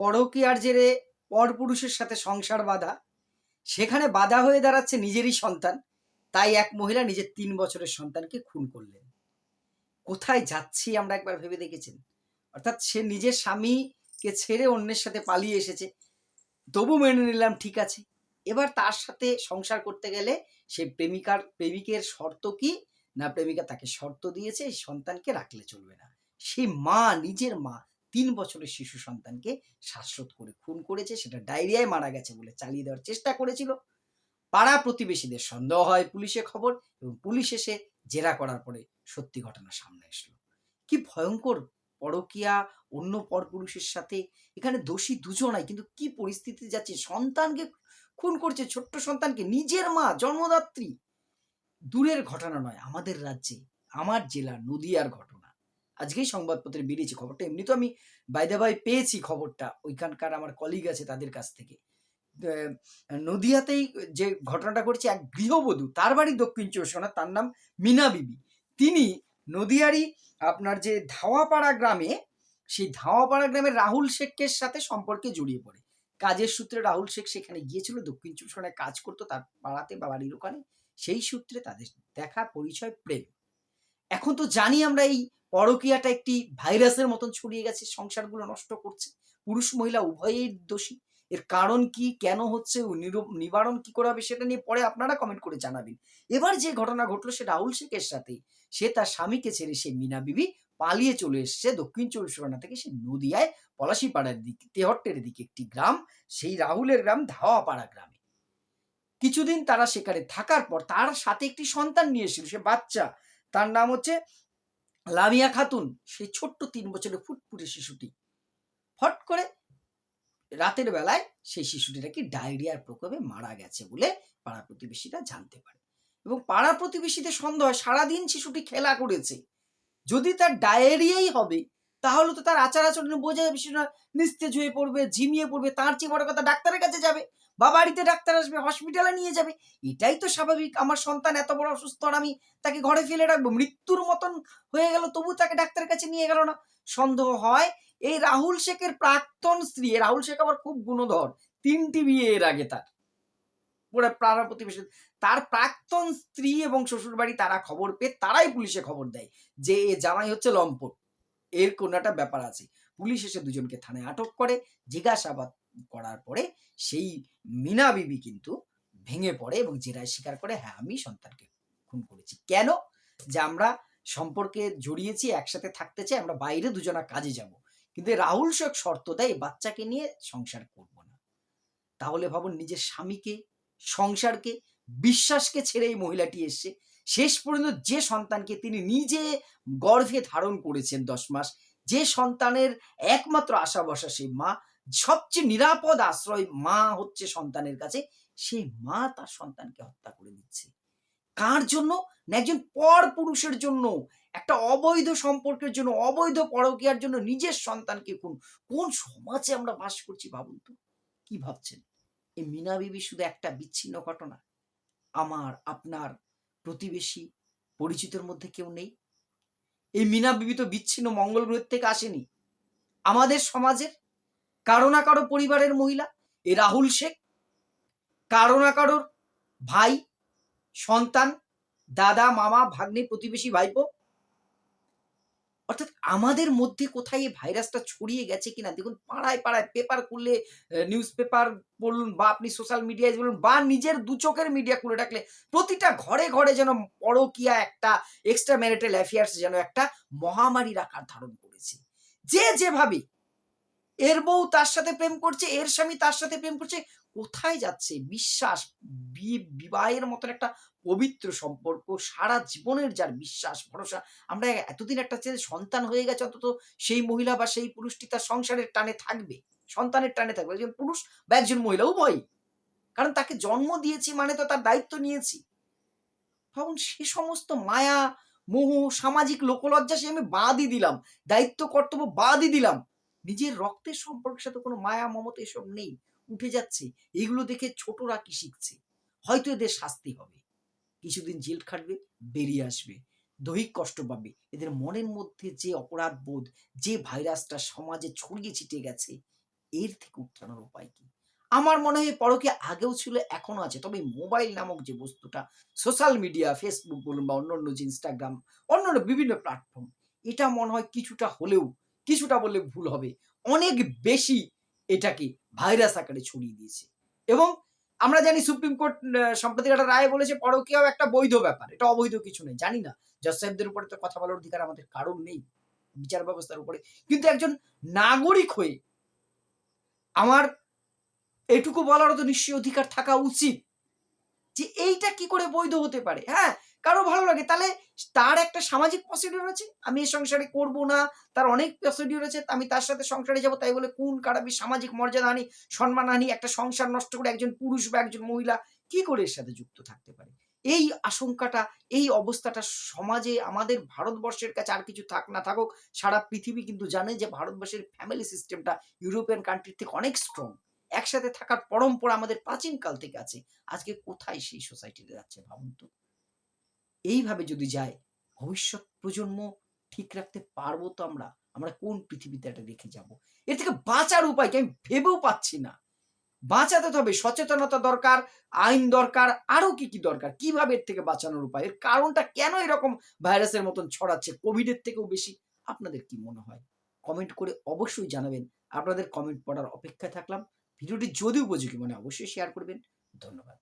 পরকীয়ার জেরে পরপুরুষের সাথে সংসার বাঁধা, সেখানে বাধা হয়ে দাঁড়াচ্ছে নিজেরই সন্তান। তাই এক মহিলা নিজের তিন বছরের সন্তানকে খুন করলেন। কোথায় যাচ্ছি আমরা একবার ভেবে দেখেছেন? অর্থাৎ সে নিজের স্বামীকে ছেড়ে অন্যের সাথে পালিয়ে এসেছে। তবু মেনে নিলাম ঠিক আছে। এবার তার সাথে সংসার করতে গেলে সে প্রেমিকার, প্রেমিকের শর্ত কি? না প্রেমিকা তাকে শর্ত দিয়েছে সন্তানকে রাখলে চলবে না। সেই মা, নিজের মা। তিন বছরের শিশু সন্তানকে শ্বাসরোধ করে খুন করেছে, সেটা ডায়রিয়ায় মারা গেছে বলে চালিয়ে দেওয়ার চেষ্টা করেছিল। পাড়া প্রতিবেশীদের সন্দেহ হয় পুলিশে খবর এবং পুলিশ এসে জেরা করার পরে সত্যি ঘটনা সামনে আসলো কি ভয়ঙ্কর পরকিয়া, অন্য পরপুরুষের সাথে, এখানে দোষী দুজনাই, কিন্তু কি পরিস্থিতি যাচ্ছে? সন্তানকে খুন করছে ছোট্ট সন্তানকে, নিজের মা, জন্মদাত্রী। দূরের ঘটনা নয়, আমাদের রাজ্যে, আমার জেলা, নদিয়ার ঘটনা। আজকেই সংবাদপত্রে বেরিয়েছে খবরটা। এমনি তো আমি বাইদে ভাই পেয়েছি খবরটা ওইখানকার আমার কলিগ আছে তাদের কাছ থেকে। নদিয়াতেই যে ঘটনাটা ঘটছে এক গৃহবধূ তার বাড়ি দক্ষিণ চব্বিশ পরগনা, তার নাম মিনা বিবি। তিনি নদিয়ারই আপনার যে ধাওয়াপাড়া গ্রামে সেই ধাওয়াপাড়া গ্রামে রাহুল শেখের সাথে সম্পর্কে জড়িয়ে পড়ে। কাজের সূত্রে রাহুল শেখ সেখানে গিয়েছিল দক্ষিণ চব্বিশ পরগনায় কাজ করতো তার পাড়াতে বা বাড়ির ওখানে। সেই সূত্রে তাদের দেখা পরিচয় প্রেম। এখন তো জানি আমরা এই পরকীয়াটা একটি ভাইরাসের মতন ছড়িয়ে গেছে, সংসারগুলো নষ্ট করছে। পুরুষ মহিলা উভয়েই দোষী। এর কারণ কি, কেন হচ্ছে নিবারণ কি করে হবে সেটা নিয়ে পরে আপনারা কমেন্ট করে জানাবেন। এবার যে ঘটনা ঘটলো সে রাহুল শেখের সাথে। সে তার স্বামীকে ছেড়ে সে মিনা বিবি পালিয়ে চলে এসেছে দক্ষিণ চব্বিশ পরগনা থেকে। সে নদিয়ায়, পলাশিপাড়ার দিকে, তেহট্টের দিকে একটি গ্রাম, সেই রাহুলের গ্রাম ধাওয়াপাড়া গ্রামে। কিছুদিন তারা সেখানে থাকার পর তার সাথে একটি সন্তান নিয়ে এসেছিল, সে বাচ্চা। তার নাম হচ্ছে লামিয়া খাতুন, সেই ছোট্ট তিন বছরের ফুটফুটে শিশুটি। ফট করে রাতের বেলায় সেই শিশুটি নাকি ডায়রিয়ার প্রকোপে মারা গেছে বলে পাড়া প্রতিবেশীরা জানতে পারে। এবং পাড়া প্রতিবেশীদের সন্দেহ হয়, সারাদিন শিশুটি খেলা করেছে। যদি তার ডায়েরিয়াই হবে, তাহলে তো তার আচার আচরণে বোঝা যাবে শিশুরা নিস্তেজ হয়ে পড়বে, ঝিমিয়ে পড়বে, তার চেয়ে বড় কথা ডাক্তারের কাছে যাবে। বা বাড়িতে ডাক্তার আসবে হসপিটালে নিয়ে যাবে, এটাই তো স্বাভাবিক। আমার সন্তান এত বড় অসুস্থ আর আমি তাকে ঘরে ফেলে রাখব। মৃত্যুর মতন হয়ে গেল, তবু তাকে ডাক্তারের কাছে নিয়ে গেল না। সন্দেহ হয়, এই রাহুল শেখের প্রাক্তন স্ত্রী রাহুল শেখ আবার খুব গুণধর, তিনটি বিয়ে এর আগে তার। পুরো পাড়া প্রতিবেশী তার প্রাক্তন স্ত্রী এবং শ্বশুর বাড়ি তারা খবর পেয়ে, তারাই পুলিশে খবর দেয় যে এ জামাই হচ্ছে লম্পট। এর কোনো একটা ব্যাপার আছে। পুলিশ এসে দুজনকে থানায় আটক করে, জিজ্ঞাসাবাদ করার পরে সেই মিনা বিবি কিন্তু ভেঙে পড়ে এবং জেরায় স্বীকার করে হ্যাঁ আমি সন্তানকে খুন করেছি। কেন? যে আমরা সম্পর্কে জড়িয়েছি, একসাথে থাকতে চাই, আমরা বাইরে দুজনা কাজে যাব। কিন্তু রাহুল শেখ শর্ত দেয় বাচ্চাকে নিয়ে সংসার করব না। তাহলে ভাবুন, নিজের স্বামীকে, সংসারকে, বিশ্বাসকে ছেড়ে এই মহিলাটি এসছে। শেষ পর্যন্ত যে সন্তানকে তিনি নিজে গর্ভে ধারণ করেছেন দশ মাস, যে সন্তানের একমাত্র আশা বসা সেই মা সবচেয়ে নিরাপদ আশ্রয় মা হচ্ছে সন্তানের কাছে। সেই মা তার সন্তানকে হত্যা করে দিচ্ছে। কার জন্য? না একজন পর পুরুষের জন্য। একটা অবৈধ সম্পর্কের জন্য, অবৈধ পরকীয়ার জন্য নিজের সন্তানকে খুন। কোন সমাজে আমরা বাস করছি ভাবুন তো? কি ভাবছেন? এই মিনা বিবি শুধু একটা বিচ্ছিন্ন ঘটনা। আমার, আপনার প্রতিবেশী পরিচিতের মধ্যে কেউ নেই। এই মিনা বিবি তো বিচ্ছিন্ন মঙ্গল গ্রহের থেকে আসেনি। আমাদের সমাজের কারও না কারও পরিবারের মহিলা এই রাহুল শেখ। কারও না কারোর ভাই, সন্তান, দাদা, মামা, ভাগ্নে, প্রতিবেশী, ভাইপো। অর্থাৎ আমাদের মধ্যে কোথায় এই ভাইরাসটা ছড়িয়ে গেছে কিনা? দেখুন, পাড়ায় পাড়ায় পেপার খুললে নিউজ পেপার বলুন বা আপনি সোশ্যাল মিডিয়ায় বলুন বা নিজের দু চোখের মিডিয়া খুলে রাখলে প্রতিটা ঘরে ঘরে যেন পরকিয়া একটা এক্সট্রা ম্যারিটাল অ্যাফেয়ার্স যেন একটা মহামারীর আকার ধারণ করেছে। যে যেভাবে এর বউ তার সাথে প্রেম করছে, এর স্বামী তার সাথে প্রেম করছে। কোথায় যাচ্ছে? বিশ্বাস বিবাহের মতন একটা পবিত্র সম্পর্ক, সারা জীবনের যার বিশ্বাস, ভরসা। আমরা এতদিন একটা যে সন্তান হয়ে গেছে, অন্তত সেই মহিলা বা সেই পুরুষটি তার সংসারের টানে থাকবে। সন্তানের টানে থাকবে। একজন পুরুষ বা একজন মহিলা উভয়ই কারণ তাকে জন্ম দিয়েছি মানে তো তার দায়িত্ব নিয়েছি। ভাবুন সে সমস্ত মায়া, মোহ, সামাজিক লোকলজ্জা সে আমি বাদই দিলাম। দায়িত্ব, কর্তব্য বাদই দিলাম। নিজের রক্তের সম্পর্কের সাথে কোনো মায়া, মমতা এসব নেই। উঠে যাচ্ছে। এগুলো দেখে ছোটরা কি শিখছে? হয়তো এদের শাস্তি হবে। কিছুদিন জেল খাটবে, বেরিয়ে আসবে। দৈহিক কষ্ট পাবে। এদের মনের মধ্যে যে অপরাধ বোধ, যে ভাইরাসটা সমাজে ছড়িয়ে ছিটে গেছে, এর থেকে উত্তরণের উপায় কি? আমার মনে হয় পরকে আগেও ছিল এখনও আছে। তবে মোবাইল নামক যে বস্তুটা, সোশ্যাল মিডিয়া, ফেসবুক বলুন বা অন্যান্য যে ইনস্টাগ্রাম, অন্যান্য বিভিন্ন প্ল্যাটফর্ম, এটা মনে হয় কিছুটা হলেও কিছুটা বললে ভুল হবে। অনেক বেশি এটাকে ভাইরাস আকারে ছড়িয়ে দিয়েছে। এবং আমরা জানি সুপ্রিম কোর্ট সম্প্রতি একটা রায় বলেছে, পরকীয়াও একটা বৈধ ব্যাপার। এটা অবৈধ কিছু নেই জানি না। জজ সাহেবদের উপরে তো কথা বলার অধিকার আমাদের কারণ নেই, বিচার ব্যবস্থার উপরে। কিন্তু একজন নাগরিক হয়ে আমার এটুকু বলারও তো নিশ্চয়ই অধিকার থাকা উচিত। যে এইটা কি করে বৈধ হতে পারে? হ্যাঁ কারও ভালো লাগে। তাহলে তার একটা সামাজিক প্রসিডিউর আছে। আমি এই সংসারে করব না, তার অনেক প্রসিডিউর আছে। আমি তার সাথে সংসারে যাব, তাই বলে কোন কারাবি, সামাজিক মর্যাদা হানি, সম্মান হানি, একটা সংসার নষ্ট করে একজন পুরুষ বা একজন মহিলা কি করে এর সাথে যুক্ত থাকতে পারে? এই আশঙ্কাটা, এই অবস্থাটা সমাজে, আমাদের ভারতবর্ষের কাছে আর কিছু থাক না থাকুক, সারা পৃথিবী কিন্তু জানে যে ভারতবর্ষের ফ্যামিলি সিস্টেমটা ইউরোপিয়ান কান্ট্রির থেকে অনেক স্ট্রং একসাথে থাকার পরম্পরা আমাদের প্রাচীনকাল থেকে আছে। আজকে কোথায় সেই সোসাইটিতে যাচ্ছে ভাবুন তো? এইভাবে যদি যায়, ভবিষ্যৎ প্রজন্ম ঠিক রাখতে পারব তো আমরা? আমরা কোন পৃথিবীতে এটা রেখে যাব? এর থেকে বাঁচার উপায় কি আমি ভেবেও পাচ্ছি না। বাঁচাতে তো হবে, সচেতনতা দরকার, আইন দরকার, আরও কি কি দরকার? কীভাবে এর থেকে বাঁচানোর উপায়? এর কারণটা কেন এরকম ভাইরাসের মতন ছড়াচ্ছে? কোভিডের থেকেও বেশি? আপনাদের কি মনে হয়? কমেন্ট করে অবশ্যই জানাবেন। আপনাদের কমেন্ট পড়ার অপেক্ষায় থাকলাম। ভিডিওটি যদি উপযোগী মনে অবশ্যই শেয়ার করবেন। ধন্যবাদ।